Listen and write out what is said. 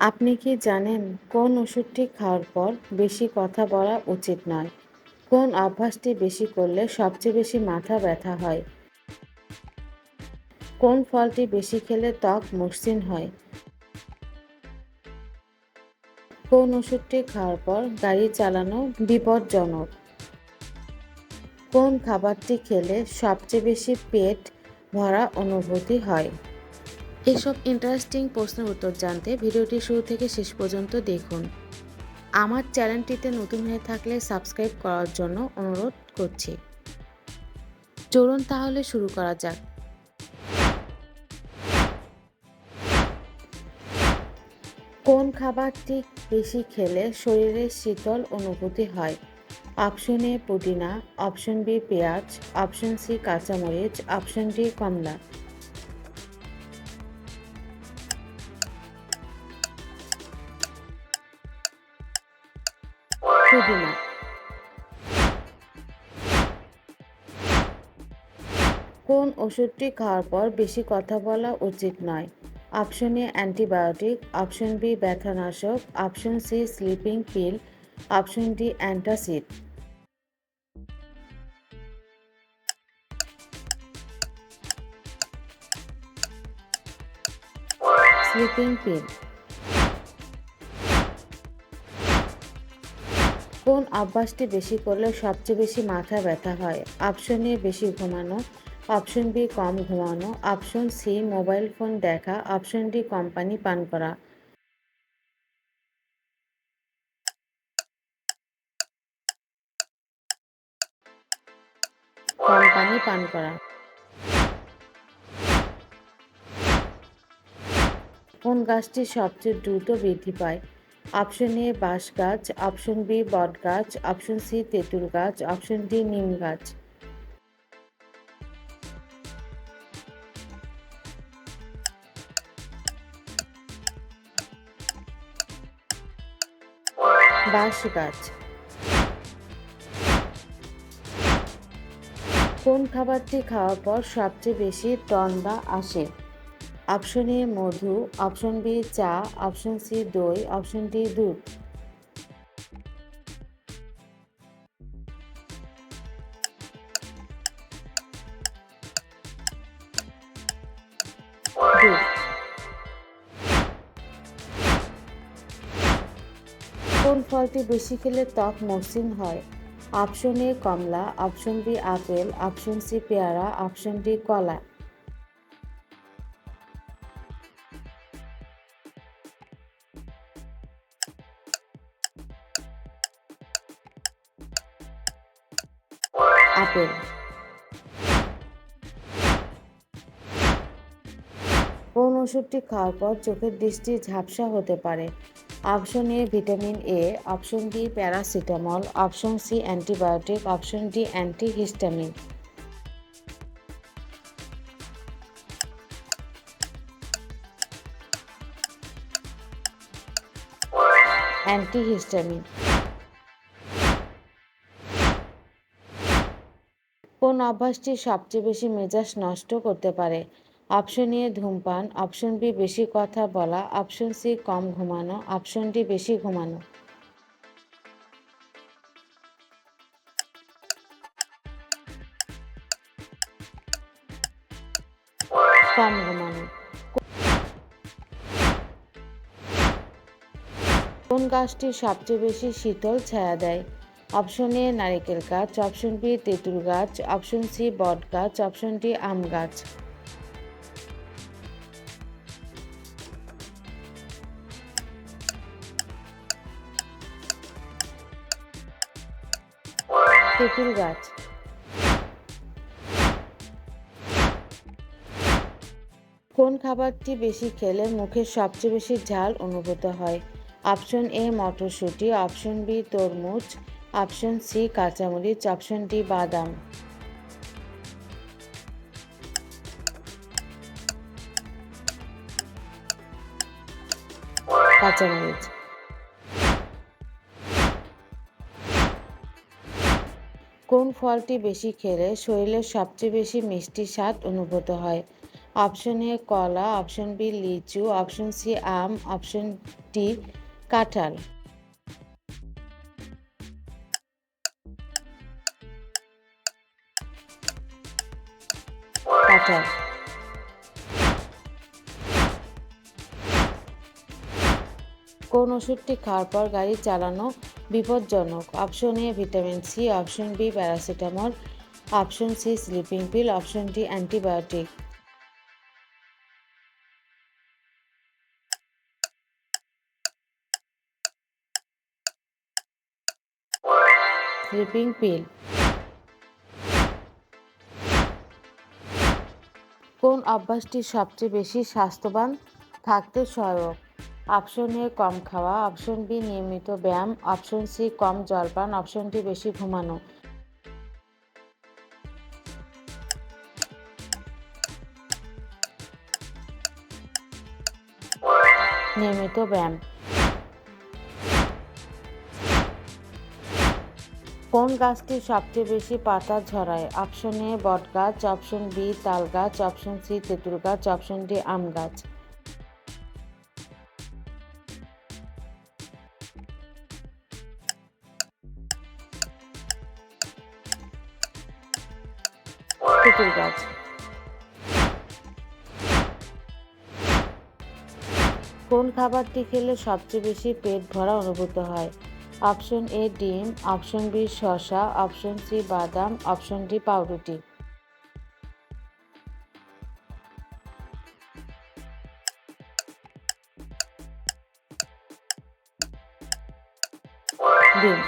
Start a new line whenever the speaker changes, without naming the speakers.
আপনি কি জানেন কোন ওষুধটি খাওয়ার পর বেশি কথা বলা উচিত নয়? কোন অভ্যাসটি বেশি করলে সবচেয়ে বেশি মাথা ব্যথা হয়? কোন ফলটি বেশি খেলে ত্বক মসৃণ হয়? কোন ওষুধটি খাওয়ার পর গাড়ি চালানো বিপজ্জনক? কোন খাবারটি খেলে সবচেয়ে বেশি পেট ভরা অনুভূতি হয়? এসব ইন্টারেস্টিং প্রশ্নের উত্তর জানতে ভিডিওটি শুরু থেকে শেষ পর্যন্ত দেখুন। আমার চ্যানেলটিতে নতুন হয়ে থাকলে সাবস্ক্রাইব করার জন্য অনুরোধ করছি। চলুন তাহলে শুরু করা যাক। কোন খাবারটি বেশি খেলে শরীরে শীতল অনুভূতি হয়? অপশন এ পুদিনা অপশন বি পেঁয়াজ অপশন সি কাঁচামরিচ অপশন ডি কমলা। কোন ওষুধটি খাওয়ার পর বেশি কথা বলা উচিত নয়। Option A antibiotic, option B ব্যথানাশক option C sleeping pill, option D antacid. Sleeping pill. কোন অভ্যাসটি বেশি করলে সবচেয়ে বেশি মাথা ব্যথা হয়? অপশন এ বেশি ঘুমানো অপশন বি, কম ঘুমানো। অপশন সি, মোবাইল ফোন দেখা। অপশন ডি, কোম্পানি পান করা। কোম্পানি পান করা। কোন গাছটি সবচেয়ে দ্রুত বৃদ্ধি পায়? অপশন এ, বাঁশ গাছ। অপশন বি, বট গাছ। অপশন সি, তেঁতুল গাছ। অপশন ডি, নিম গাছ। বাঁশ গাছ কোন খাবারটি খাওয়ার পর সবচেয়ে বেশি তন্দ্রা আসে? অপশন এ মধু, অপশন বি চা, অপশন সি দই, অপশন ডি দুধ। কোন ফলটি বেশি খেলে ত্বক মসৃণ হয়। Option A Kamala, option B apple, option C পেয়ারা, অপশন ডি কলা। আপেল ওষুধটি খাওয়ার পর চোখের দৃষ্টি ঝাপসা হতে পারে। Option A vitamin A, option B paracetamol, option C antibiotic, option D antihistamine. Antihistamine. কোন অভ্যাসটি সবচেয়ে বেশি মেজাজ নষ্ট করতে পারে? অপশন এ ধূমপান। অপশন বি বেশি কথা বলা। অপশন সি কম ঘুমানো। অপশন ডি বেশি ঘুমানো। কম ঘুমানো। কোন গাছটি সবচেয়ে বেশি শীতল? ছায়া দেয়। অপশন এ নারিকেল গাছ। অপশন বি তেঁতুল গাছ। অপশন সি বট গাছ। অপশন ডি আম গাছ। তেঁতুল গাছ। কোন খাবারটি বেশি খেলে মুখে সবচেয়ে বেশি ঝাল অনুভূত হয়? অপশন এ মটরশুঁটি, অপশন বি তরমুজ, অপশন সি কাঁচামরিচ, অপশন ডি বাদাম। কাঁচামরিচ। কোন ফলটি বেশি খেলে শরীরে সবচেয়ে বেশি মিষ্টি স্বাদ অনুভূত হয়? অপশন এ কলা, অপশন বি লিচু, অপশন সি আম, অপশন ডি কাঁঠাল। কাঁঠাল। কোন ওষুধটি খাওয়ার পর গাড়ি চালানো বিপজ্জনক। Option A, vitamin C, option B, paracetamol, option C, sleeping pill, option D, antibiotic. Sleeping pill. কোন অভ্যাসটি সবচেয়ে বেশি স্বাস্থ্যবান? থাকতে সহায়ক। অপশন এ কম খাওয়া, অপশন বি নিয়মিত ব্যায়াম, অপশন সি কম জলপান, অপশন ডি বেশি ঘুমানো। নিয়মিত ব্যায়াম। কোন গাছটি সবচেয়ে বেশি পাতা ঝরায়? অপশন এ বট গাছ অপশন বি তাল গাছ, অপশন সি তেঁতুল গাছ, অপশন ডি আম গাছ। তেঁতুল গাছ কোন খাবারটি খেলে সবচেয়ে বেশি পেট ভরা অনুভূত হয়? অপশন এ ডিম, অপশন বি শসা, অপশন সি বাদাম, অপশন ডি পাউরুটি। ডিম।